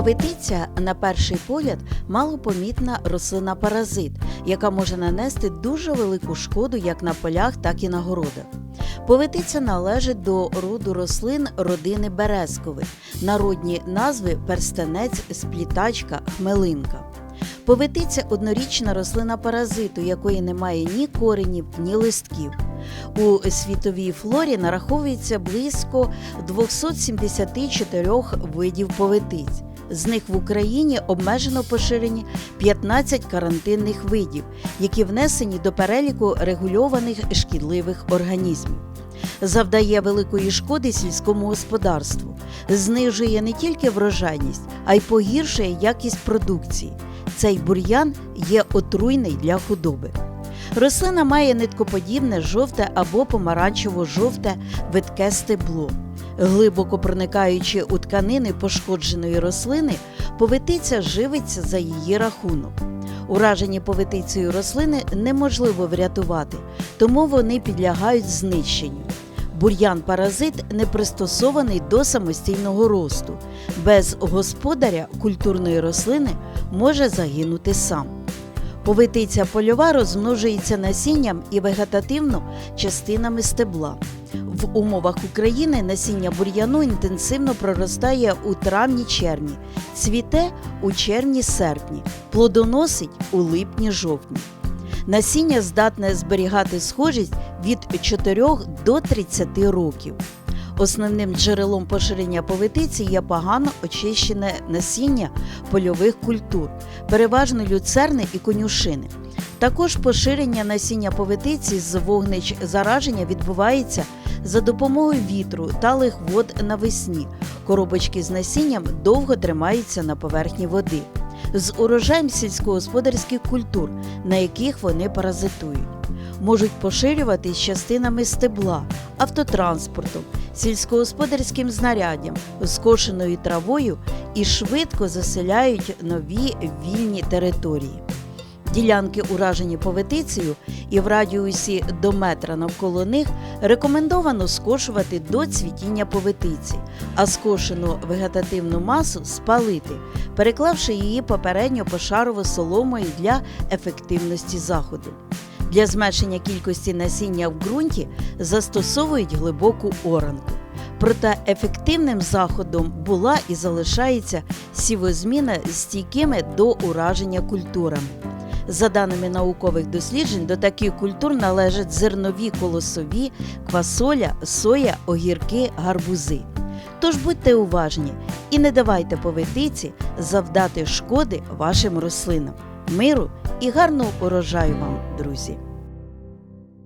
Повитиця, на перший погляд, малопомітна рослина паразит, яка може нанести дуже велику шкоду як на полях, так і на городах. Повитиця належить до роду рослин родини березкових, народні назви перстенець, сплітачка, хмелинка. Повитиця однорічна рослина паразиту, якої немає ні коренів, ні листків. У світовій флорі нараховується близько 274 видів повитиць. З них в Україні обмежено поширені 15 карантинних видів, які внесені до переліку регульованих шкідливих організмів. Завдає великої шкоди сільському господарству, знижує не тільки врожайність, а й погіршує якість продукції. Цей бур'ян є отруйний для худоби. Рослина має ниткоподібне жовте або помаранчево-жовте видке стебло. Глибоко проникаючи у тканини пошкодженої рослини, повитиця живиться за її рахунок. Уражені повитицею рослини неможливо врятувати, тому вони підлягають знищенню. Бур'ян-паразит не пристосований до самостійного росту. Без господаря культурної рослини може загинути сам. Повитиця польова розмножується насінням і вегетативно частинами стебла. В умовах України насіння бур'яну інтенсивно проростає у травні-червні, цвіте у червні-серпні, плодоносить у липні-жовтні. Насіння здатне зберігати схожість від 4 до 30 років. Основним джерелом поширення повитиці є погано очищене насіння польових культур, переважно люцерни і конюшини. Також поширення насіння повитиці з вогнич зараження відбувається за допомогою вітру та вод навесні. Коробочки з насінням довго тримаються на поверхні води. З урожаєм сільськогосподарських культур, на яких вони паразитують, можуть поширюватись частинами стебла, автотранспортом, сільськогосподарським знаряддям, скошеною травою і швидко заселяють нові вільні території. Ділянки, уражені повитицею, і в радіусі до метра навколо них рекомендовано скошувати до цвітіння повитиці, а скошену вегетативну масу спалити, переклавши її попередньо пошарово соломою для ефективності заходу. Для зменшення кількості насіння в ґрунті застосовують глибоку оранку. Проте ефективним заходом була і залишається сівозміна з стійкими до ураження культурами. За даними наукових досліджень, до таких культур належать зернові колосові, квасоля, соя, огірки, гарбузи. Тож будьте уважні і не давайте повитиці завдати шкоди вашим рослинам, миру і гарного урожаю вам, друзі!